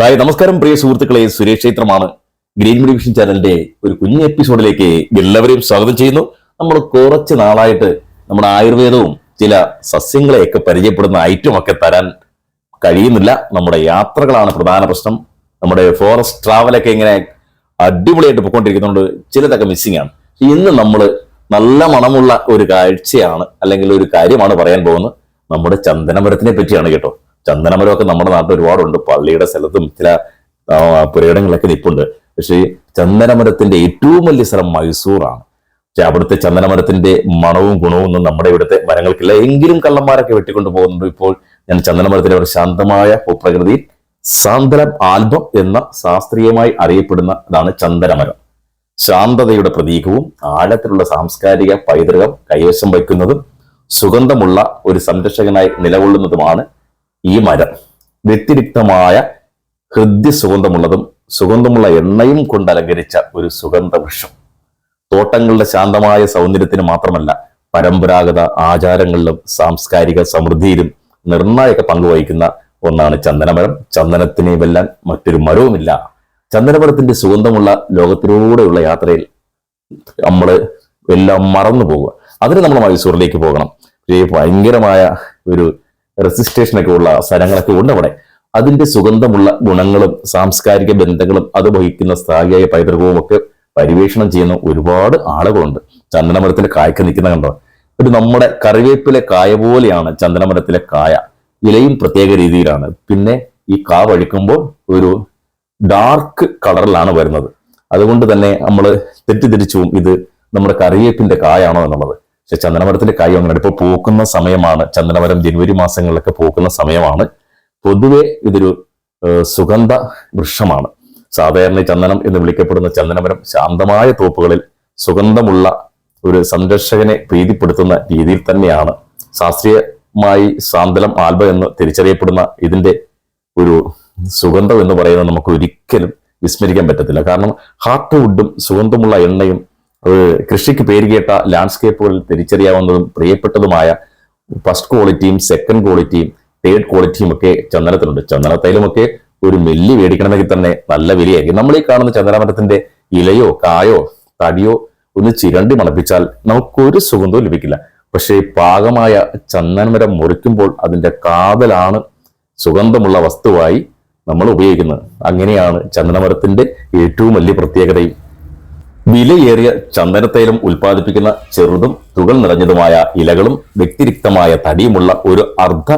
Hi നമസ്കാരം പ്രിയ സുഹൃത്തുക്കളെ. സുരേഷ് ക്ഷേത്രമാണ്. ഗ്രീൻ ഡിവിഷൻ വിഷൻ ചാനലിന്റെ ഒരു കുഞ്ഞു എപ്പിസോഡിലേക്ക് എല്ലാവരെയും സ്വാഗതം ചെയ്യുന്നു. നമ്മൾ കുറച്ച് നാളായിട്ട് നമ്മുടെ ആയുർവേദവും ചില സസ്യങ്ങളെയൊക്കെ പരിചയപ്പെടുന്ന ഐറ്റം ഒക്കെ തരാൻ കഴിയുന്നില്ല. നമ്മുടെ യാത്രകളാണ് പ്രധാന പ്രശ്നം. നമ്മുടെ ഫോറസ്റ്റ് ട്രാവലൊക്കെ ഇങ്ങനെ അടിപൊളിയായിട്ട് പോയിക്കൊണ്ടിരിക്കുന്നുണ്ട്. ചിലതൊക്കെ മിസ്സിംഗ് ആണ്. ഇന്ന് നമ്മൾ നല്ല മണമുള്ള ഒരു കാഴ്ചയാണ് അല്ലെങ്കിൽ ഒരു കാര്യമാണ് പറയാൻ പോകുന്നത്. നമ്മുടെ ചന്ദനമരത്തിനെ പറ്റിയാണ് കേട്ടോ. ചന്ദനമരമൊക്കെ നമ്മുടെ നാട്ടിൽ ഒരുപാടുണ്ട്. പള്ളിയുടെ സ്ഥലത്തും ചില പുരയിടങ്ങളിലൊക്കെ നിൽപ്പുണ്ട് പക്ഷേ ചന്ദനമരത്തിന്റെ ഏറ്റവും വലിയ സ്ഥലം മൈസൂറാണ്. പക്ഷെ അവിടുത്തെ ചന്ദനമരത്തിന്റെ മണവും ഗുണവും ഒന്നും നമ്മുടെ ഇവിടുത്തെ മരങ്ങൾക്കില്ല എങ്കിലും കള്ളന്മാരൊക്കെ വെട്ടിക്കൊണ്ട് പോകുന്നുണ്ട്. ഇപ്പോൾ ഞാൻ ചന്ദനമരത്തിന്റെ ഒരു ശാന്തമായ ഭൂപ്രകൃതി സാന്ദ്രം ആൽബം എന്ന ശാസ്ത്രീയമായി അറിയപ്പെടുന്ന ഇതാണ് ചന്ദനമരം. ശാന്തതയുടെ പ്രതീകവും ആഴത്തിലുള്ള സാംസ്കാരിക പൈതൃകം കൈവശം വയ്ക്കുന്നതും സുഗന്ധമുള്ള ഒരു സംരക്ഷകനായി നിലകൊള്ളുന്നതുമാണ് ഈ മരം വ്യതിരിക്തമായ ഹൃദ്യ സുഗന്ധമുള്ളതും സുഗന്ധമുള്ള എണ്ണയും കൊണ്ട് അലങ്കരിച്ച ഒരു സുഗന്ധവൃക്ഷം. തോട്ടങ്ങളുടെ ശാന്തമായ സൗന്ദര്യത്തിന് മാത്രമല്ല പരമ്പരാഗത ആചാരങ്ങളിലും സാംസ്കാരിക സമൃദ്ധിയിലും നിർണായക പങ്ക് വഹിക്കുന്ന ഒന്നാണ് ചന്ദനമരം. ചന്ദനത്തിനെ വെല്ലാൻ മറ്റൊരു മരവുമില്ല. ചന്ദനമരത്തിന്റെ സുഗന്ധമുള്ള ലോകത്തിലൂടെയുള്ള യാത്രയിൽ നമ്മൾ എല്ലാം മറന്നു പോകുക അതിന് നമ്മൾ മൈസൂറിലേക്ക് പോകണം. ഭയങ്കരമായ ഒരു റെസിസ്റ്റേഷൻ ഒക്കെ ഉള്ള സ്ഥലങ്ങളൊക്കെ ഉണ്ട് അവിടെ. അതിന്റെ സുഗന്ധമുള്ള ഗുണങ്ങളും സാംസ്കാരിക ബന്ധങ്ങളും അത് വഹിക്കുന്ന സ്ഥായിയായ പൈതൃകവും ഒക്കെ പരിവേഷണം ചെയ്യുന്ന ഒരുപാട് ആളുകളുണ്ട്. ചന്ദനമരത്തിലെ കായ്ക്ക് നിൽക്കുന്ന കണ്ടോ? ഒരു നമ്മുടെ കറിവേപ്പിലെ കായ പോലെയാണ് ചന്ദനമരത്തിലെ കായ. ഇലയും പ്രത്യേക രീതിയിലാണ്. പിന്നെ ഈ കാ വഴിക്കുമ്പോൾ ഒരു ഡാർക്ക് കളറിലാണ് വരുന്നത്. അതുകൊണ്ട് തന്നെ നമ്മൾ തെറ്റിദ്ധരിച്ചു ഇത് നമ്മുടെ കറിവേപ്പിന്റെ കായാണോ എന്നുള്ളത്. പക്ഷെ ചന്ദനമരത്തിന്റെ കായ് അങ്ങനെ ഇപ്പൊ പൂക്കുന്ന സമയമാണ്. ചന്ദനമരം ജനുവരി മാസങ്ങളിലൊക്കെ പൂക്കുന്ന സമയമാണ്. പൊതുവെ ഇതൊരു സുഗന്ധ വൃക്ഷമാണ്. സാധാരണ ചന്ദനം എന്ന് വിളിക്കപ്പെടുന്ന ചന്ദനമരം ശാന്തമായ തോപ്പുകളിൽ സുഗന്ധമുള്ള ഒരു സംരക്ഷകനെ പ്രീതിപ്പെടുത്തുന്ന രീതിയിൽ തന്നെയാണ്. ശാസ്ത്രീയമായി സാന്തലം ആൽബ എന്ന് തിരിച്ചറിയപ്പെടുന്ന ഇതിന്റെ ഒരു സുഗന്ധം എന്ന് പറയുന്നത് നമുക്ക് ഒരിക്കലും വിസ്മരിക്കാൻ പറ്റത്തില്ല. കാരണം ഹാർട്ട് വുഡും സുഗന്ധമുള്ള എണ്ണയും അത് കൃഷിക്ക് പേരുകേട്ട ലാൻഡ്സ്കേപ്പുകളിൽ തിരിച്ചറിയാവുന്നതും പ്രിയപ്പെട്ടതുമായ ഫസ്റ്റ് ക്വാളിറ്റിയും സെക്കൻഡ് ക്വാളിറ്റിയും തേർഡ് ക്വാളിറ്റിയും ഒക്കെ ചന്ദനത്തിലുണ്ട്. ചന്ദനത്തൈലുമൊക്കെ ഒരു മെല്ലി മേടിക്കണമെങ്കിൽ തന്നെ നല്ല വിലയായിരിക്കും. നമ്മൾ ഈ കാണുന്ന ചന്ദനമരത്തിന്റെ ഇലയോ കായോ തടിയോ ഒന്ന് ചിരണ്ടി മണപ്പിച്ചാൽ നമുക്കൊരു സുഗന്ധവും ലഭിക്കില്ല. പക്ഷേ പാകമായ ചന്ദനമരം മുറിക്കുമ്പോൾ അതിന്റെ കാതലാണ് സുഗന്ധമുള്ള വസ്തുവായി നമ്മൾ ഉപയോഗിക്കുന്നത്. അങ്ങനെയാണ് ചന്ദനമരത്തിന്റെ ഏറ്റവും വലിയ പ്രത്യേകതയും വിലയേറിയ ചന്ദനത്തൈലം ഉൽപ്പാദിപ്പിക്കുന്ന ചെറുതും തുകൾ നിറഞ്ഞതുമായ ഇലകളും വ്യക്തിരിക്തമായ തടിയുമുള്ള ഒരു അർദ്ധ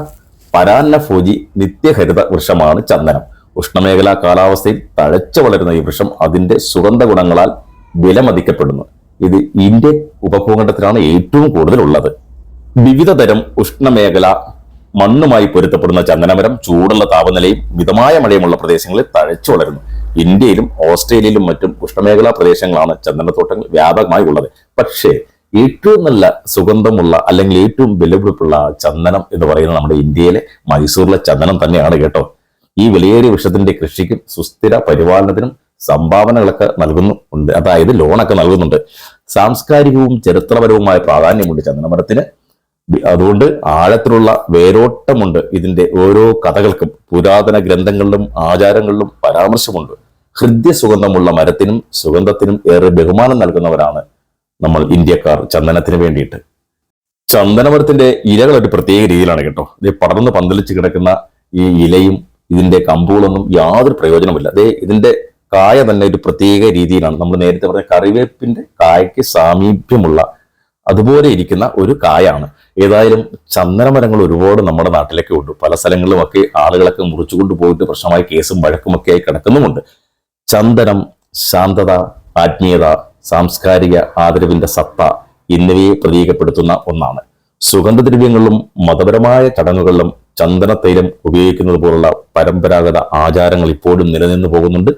പരാന്നഭോജി നിത്യഹരിത വൃക്ഷമാണ് ചന്ദനം. ഉഷ്ണമേഖലാ കാലാവസ്ഥയിൽ തഴച്ചു വളരുന്ന ഈ വൃക്ഷം അതിന്റെ സുഗന്ധ ഗുണങ്ങളാൽ വിലമതിക്കപ്പെടുന്നു. ഇത് ഇന്ത്യൻ ഉപഭൂഖണ്ഡത്തിലാണ് ഏറ്റവും കൂടുതൽ ഉള്ളത് വിവിധ തരം ഉഷ്ണമേഖല മണ്ണുമായി പൊരുത്തപ്പെടുന്ന ചന്ദനമരം ചൂടുള്ള താപനിലയും മിതമായ മഴയുമുള്ള പ്രദേശങ്ങളിൽ തഴച്ചു വളരുന്നു. ഇന്ത്യയിലും ഓസ്ട്രേലിയയിലും മറ്റും ഉഷ്ണമേഖലാ പ്രദേശങ്ങളാണ് ചന്ദനത്തോട്ടങ്ങൾ വ്യാപകമായി ഉള്ളത്. പക്ഷേ ഏറ്റവും നല്ല സുഗന്ധമുള്ള അല്ലെങ്കിൽ ഏറ്റവും വിലപിടിപ്പുള്ള ചന്ദനം എന്ന് പറയുന്നത് നമ്മുടെ ഇന്ത്യയിലെ മൈസൂരിലെ ചന്ദനം തന്നെയാണ് കേട്ടോ. ഈ വിലയേറിയ വൃക്ഷത്തിന്റെ കൃഷിക്കും സുസ്ഥിര പരിപാലനത്തിനും സംഭാവനകളൊക്കെ നൽകുന്നു ഉണ്ട്. അതായത് ലോണൊക്കെ നൽകുന്നുണ്ട്. സാംസ്കാരികവും ചരിത്രപരവുമായ പ്രാധാന്യമുണ്ട് ചന്ദനമരത്തിന്. അതുകൊണ്ട് ആഴത്തിലുള്ള വേരോട്ടമുണ്ട് ഇതിന്റെ ഓരോ കഥകൾക്കും. പുരാതന ഗ്രന്ഥങ്ങളിലും ആചാരങ്ങളിലും പരാമർശമുണ്ട്. ഹൃദ്യ സുഗന്ധമുള്ള മരത്തിനും സുഗന്ധത്തിനും ഏറെ ബഹുമാനം നൽകുന്നവരാണ് നമ്മൾ ഇന്ത്യക്കാർ ചന്ദനത്തിന് വേണ്ടിയിട്ട്. ചന്ദനമരത്തിന്റെ ഇലകൾ ഒരു പ്രത്യേക രീതിയിലാണ് കേട്ടോ. ഇത് പടർന്ന് പന്തലിച്ച് കിടക്കുന്ന ഈ ഇലയും ഇതിന്റെ കമ്പുകളൊന്നും യാതൊരു പ്രയോജനമില്ല അതേ ഇതിന്റെ കായ തന്നെ ഒരു പ്രത്യേക രീതിയിലാണ്. നമ്മൾ നേരത്തെ പറഞ്ഞ കറിവേപ്പിന്റെ കായയ്ക്ക് സാമീപ്യമുള്ള അതുപോലെ ഇരിക്കുന്ന ഒരു കായാണ്. ഏതായാലും ചന്ദനമരങ്ങൾ ഒരുപാട് നമ്മുടെ നാട്ടിലൊക്കെ ഉണ്ട്. പല സ്ഥലങ്ങളിലുമൊക്കെ ആളുകളൊക്കെ മുറിച്ചുകൊണ്ട് പോയിട്ട് പ്രശ്നമായ കേസും വഴക്കുമൊക്കെ ആയി കിടക്കുന്നുമുണ്ട്. ചന്ദനം ശാന്തത ആത്മീയത സാംസ്കാരിക ആദരവിന്റെ സത്ത എന്നിവയെ പ്രതീകപ്പെടുത്തുന്ന ഒന്നാണ്. സുഗന്ധദ്രവ്യങ്ങളിലും മതപരമായ ചടങ്ങുകളിലും ചന്ദനത്തൈലം ഉപയോഗിക്കുന്നത് പോലുള്ള പരമ്പരാഗത ആചാരങ്ങൾ ഇപ്പോഴും നിലനിന്നു പോകുന്നുണ്ട്.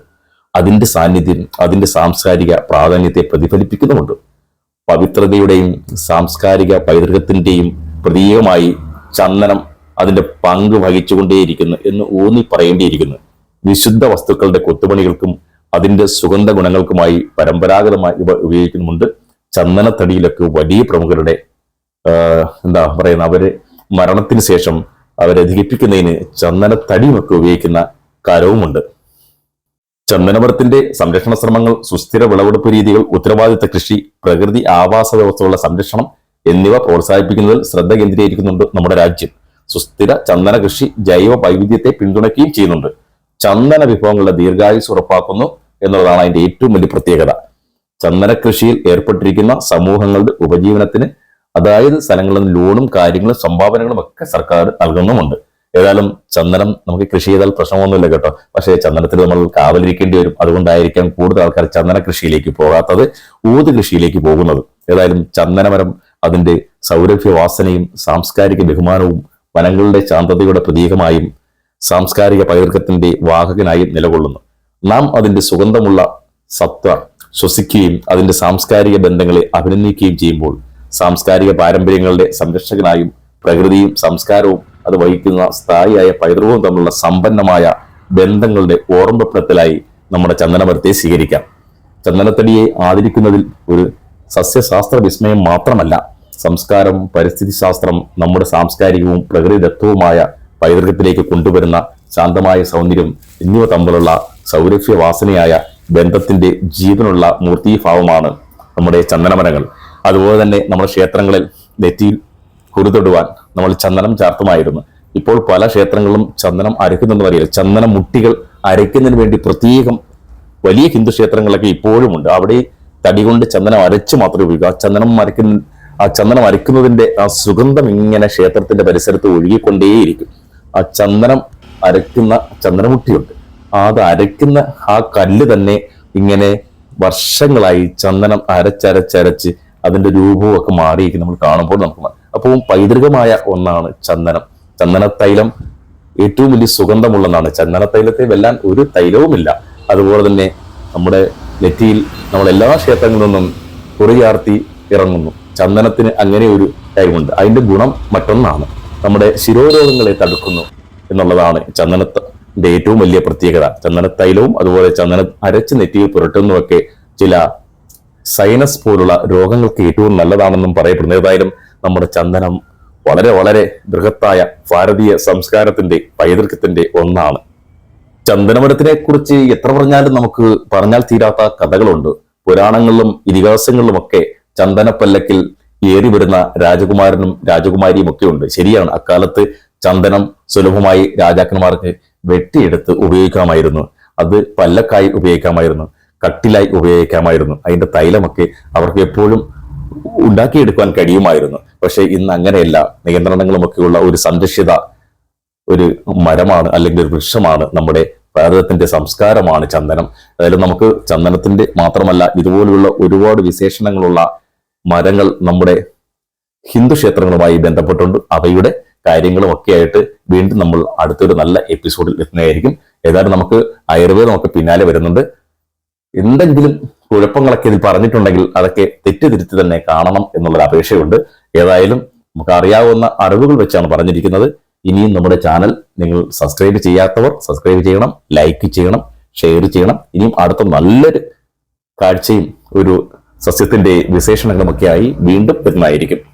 അതിന്റെ സാന്നിധ്യം അതിന്റെ സാംസ്കാരിക പ്രാധാന്യത്തെ പ്രതിഫലിപ്പിക്കുന്നുമുണ്ട്. പവിത്രതയുടെയും സാംസ്കാരിക പൈതൃകത്തിന്റെയും പ്രതീകമായി ചന്ദനം അതിന്റെ പങ്ക് വഹിച്ചുകൊണ്ടേയിരിക്കുന്നു എന്ന് ഊന്നി പറയേണ്ടിയിരിക്കുന്നു. വിശുദ്ധ വസ്തുക്കളുടെ കൊത്തുപണികൾക്കും അതിന്റെ സുഗന്ധ ഗുണങ്ങൾക്കുമായി പരമ്പരാഗതമായി ഇവ ഉപയോഗിക്കുന്നുമുണ്ട്. ചന്ദനത്തടിയിലൊക്കെ വലിയ പ്രമുഖരുടെ എന്താ പറയുന്ന അവരെ മരണത്തിന് ശേഷം അവരെ ദഹിപ്പിക്കുന്നതിന് ചന്ദനത്തടിയുമൊക്കെ ഉപയോഗിക്കുന്ന കാലവുമുണ്ട്. ചന്ദനമരത്തിന്റെ സംരക്ഷണ ശ്രമങ്ങൾ സുസ്ഥിര വിളവെടുപ്പ് രീതികൾ ഉത്തരവാദിത്ത കൃഷി പ്രകൃതി ആവാസ വ്യവസ്ഥകളുടെ സംരക്ഷണം എന്നിവ പ്രോത്സാഹിപ്പിക്കുന്നതിൽ ശ്രദ്ധ കേന്ദ്രീകരിക്കുന്നുണ്ട് നമ്മുടെ രാജ്യം. സുസ്ഥിര ചന്ദന കൃഷി ജൈവ വൈവിധ്യത്തെ പിന്തുണയ്ക്കുകയും ചെയ്യുന്നുണ്ട്. ചന്ദന വിഭവങ്ങളുടെ ദീർഘായുസ് ഉറപ്പാക്കുന്നു എന്നുള്ളതാണ് അതിന്റെ ഏറ്റവും വലിയ പ്രത്യേകത. ചന്ദന കൃഷിയിൽ ഏർപ്പെട്ടിരിക്കുന്ന സമൂഹങ്ങളുടെ ഉപജീവനത്തിന് അതായത് സ്ഥലങ്ങളിൽ നിന്ന് ലോണും കാര്യങ്ങളും സംഭാവനകളും ഒക്കെ സർക്കാർ നൽകുന്നുമുണ്ട്. ഏതായാലും ചന്ദനം നമുക്ക് കൃഷി ചെയ്താൽ പ്രശ്നമൊന്നുമില്ല കേട്ടോ. പക്ഷേ ചന്ദനത്തിൽ നമ്മൾ കാവലിരിക്കേണ്ടി വരും. അതുകൊണ്ടായിരിക്കാം കൂടുതൽ ആൾക്കാർ ചന്ദന കൃഷിയിലേക്ക് പോകാത്തത് ഊത് കൃഷിയിലേക്ക് പോകുന്നത്. ഏതായാലും ചന്ദനമരം അതിന്റെ സൗരഭ്യവാസനയും സാംസ്കാരിക ബഹുമാനവും വനങ്ങളുടെ ശാന്തതയുടെ പ്രതീകമായും സാംസ്കാരിക പൈതൃകത്തിന്റെ വാഹകനായി നിലകൊള്ളുന്നു. നാം അതിന്റെ സുഗന്ധമുള്ള സത്വ ശ്വസിക്കുകയും അതിന്റെ സാംസ്കാരിക ബന്ധങ്ങളെ അഭിനന്ദിക്കുകയും ചെയ്യുമ്പോൾ സാംസ്കാരിക പാരമ്പര്യങ്ങളുടെ സംരക്ഷകനായും പ്രകൃതിയും സംസ്കാരവും അത് വഹിക്കുന്ന സ്ഥായിയായ പൈതൃകവും തമ്മിലുള്ള സമ്പന്നമായ ബന്ധങ്ങളുടെ ഓർമ്മപ്പെടുത്തലായി നമ്മുടെ ചന്ദനമരത്തെ സ്വീകരിക്കാം. ചന്ദനത്തടിയെ ആദരിക്കുന്നതിൽ ഒരു സസ്യശാസ്ത്ര വിസ്മയം മാത്രമല്ല സംസ്കാരം പരിസ്ഥിതി ശാസ്ത്രം നമ്മുടെ സാംസ്കാരികവും പ്രകൃതിദത്തവുമായ പൈതൃകത്തിലേക്ക് കൊണ്ടുവരുന്ന ശാന്തമായ സൗന്ദര്യം എന്നിവ തമ്മിലുള്ള സൗരഭ്യ വാസനയായ ബന്ധത്തിന്റെ ജീവനുള്ള മൂർത്തീഭാവമാണ് നമ്മുടെ ചന്ദനമരങ്ങൾ. അതുപോലെ തന്നെ നമ്മുടെ ക്ഷേത്രങ്ങളിൽ നെറ്റിയിൽ കുരുതൊടുവാൻ നമ്മൾ ചന്ദനം ചാർത്തുമായിരുന്നു. ഇപ്പോൾ പല ക്ഷേത്രങ്ങളും ചന്ദനം അരയ്ക്കുന്നുണ്ടെന്ന് പറയില്ല ചന്ദന മുട്ടികൾ അരയ്ക്കുന്നതിന് വേണ്ടി പ്രത്യേകം വലിയ ഹിന്ദു ക്ഷേത്രങ്ങളൊക്കെ ഇപ്പോഴുമുണ്ട് അവിടെ തടി കൊണ്ട് ചന്ദനം അരച്ച് മാത്രമേ ഉപയോഗിക്കൂ. ആ ചന്ദനം അരയ്ക്കുന്ന ആ ചന്ദനം അരയ്ക്കുന്നതിന്റെ ആ സുഗന്ധം ഇങ്ങനെ ക്ഷേത്രത്തിന്റെ പരിസരത്ത് ഒഴുകിക്കൊണ്ടേയിരിക്കും. ആ ചന്ദനം അരക്കുന്ന ചന്ദനമുട്ടിയുണ്ട്. അത് അരയ്ക്കുന്ന ആ കല്ല് തന്നെ ഇങ്ങനെ വർഷങ്ങളായി ചന്ദനം അരച്ചരച്ചരച്ച് അതിന്റെ രൂപവും ഒക്കെ മാറിയിരിക്കും നമ്മൾ കാണുമ്പോൾ നമുക്ക് അപ്പോൾ പൈതൃകമായ ഒന്നാണ് ചന്ദനം. ചന്ദന തൈലം ഏറ്റവും വലിയ സുഗന്ധമുള്ളതാണ്. ചന്ദന തൈലത്തെ വെല്ലാൻ ഒരു തൈലവുമില്ല. അതുപോലെ തന്നെ നമ്മുടെ നെറ്റിയിൽ നമ്മൾ എല്ലാ ക്ഷേത്രങ്ങളിൽ നിന്നും കുറിയാർത്തി ഇറങ്ങുന്നു. ചന്ദനത്തിന് അങ്ങനെ ഒരു കഴിവുണ്ട് അതിന്റെ ഗുണം മറ്റൊന്നാണ്. നമ്മുടെ ശിരോരോഗങ്ങളെ തടുക്കുന്നു എന്നുള്ളതാണ് ചന്ദനത്തിന്റെ ഏറ്റവും വലിയ പ്രത്യേകത. ചന്ദന തൈലവും അതുപോലെ ചന്ദന അരച്ച് നെറ്റിയിൽ പുരട്ടുന്നതൊക്കെ ചില സൈനസ് പോലുള്ള രോഗങ്ങൾക്ക് ഏറ്റവും നല്ലതാണെന്നും പറയപ്പെടുന്നു. ഏതായാലും നമ്മുടെ ചന്ദനം വളരെ വളരെ ബൃഹത്തായ ഭാരതീയ സംസ്കാരത്തിന്റെ പൈതൃകത്തിന്റെ ഒന്നാണ്. ചന്ദനമരത്തിനെ കുറിച്ച് എത്ര പറഞ്ഞാലും നമുക്ക് പറഞ്ഞാൽ തീരാത്ത കഥകളുണ്ട്. പുരാണങ്ങളിലും ഇതിഹാസങ്ങളിലുമൊക്കെ ചന്ദനപ്പല്ലക്കിൽ ഏറി വരുന്ന രാജകുമാരനും രാജകുമാരിയും ഒക്കെ ഉണ്ട്. ശരിയാണ് അക്കാലത്ത് ചന്ദനം സുലഭമായി രാജാക്കന്മാർക്ക് വെട്ടിയെടുത്ത് ഉപയോഗിക്കാമായിരുന്നു. അത് പല്ലക്കായി ഉപയോഗിക്കാമായിരുന്നു കട്ടിലായി ഉപയോഗിക്കാമായിരുന്നു. അതിന്റെ തൈലമൊക്കെ അവർക്ക് എപ്പോഴും ഉണ്ടാക്കിയെടുക്കാൻ കഴിയുമായിരുന്നു. പക്ഷെ ഇന്ന് അങ്ങനെയല്ല. നിയന്ത്രണങ്ങളുമൊക്കെയുള്ള ഒരു സംരക്ഷിത ഒരു മരമാണ് അല്ലെങ്കിൽ ഒരു വൃക്ഷമാണ് നമ്മുടെ ഭാരതത്തിന്റെ സംസ്കാരമാണ് ചന്ദനം. അതായത് നമുക്ക് ചന്ദനത്തിന്റെ മാത്രമല്ല ഇതുപോലുള്ള ഒരുപാട് വിശേഷണങ്ങളുള്ള മരങ്ങൾ നമ്മുടെ ഹിന്ദു ക്ഷേത്രങ്ങളുമായി ബന്ധപ്പെട്ടുണ്ട്. അവയുടെ കാര്യങ്ങളും ഒക്കെ ആയിട്ട് വീണ്ടും നമ്മൾ അടുത്തൊരു നല്ല എപ്പിസോഡിൽ എത്തുന്നതായിരിക്കും. ഏതായാലും നമുക്ക് ആയുർവേദം ഒക്കെ പിന്നാലെ വരുന്നുണ്ട്. എന്തെങ്കിലും കുഴപ്പങ്ങളൊക്കെ ഇതിൽ പറഞ്ഞിട്ടുണ്ടെങ്കിൽ അതൊക്കെ തെറ്റിതിരുത്തി തന്നെ കാണണം എന്നുള്ളൊരു അപേക്ഷയുണ്ട്. ഏതായാലും നമുക്ക് അറിയാവുന്ന അറിവുകൾ വെച്ചാണ് പറഞ്ഞിരിക്കുന്നത്. ഇനിയും നമ്മുടെ ചാനൽ നിങ്ങൾ സബ്സ്ക്രൈബ് ചെയ്യാത്തവർ സബ്സ്ക്രൈബ് ചെയ്യണം ലൈക്ക് ചെയ്യണം ഷെയർ ചെയ്യണം. ഇനിയും അടുത്ത നല്ലൊരു കാഴ്ചയും ഒരു സസ്യത്തിന്റെ വിശേഷണങ്ങളുമൊക്കെയായി വീണ്ടും വരുന്നതായിരിക്കും.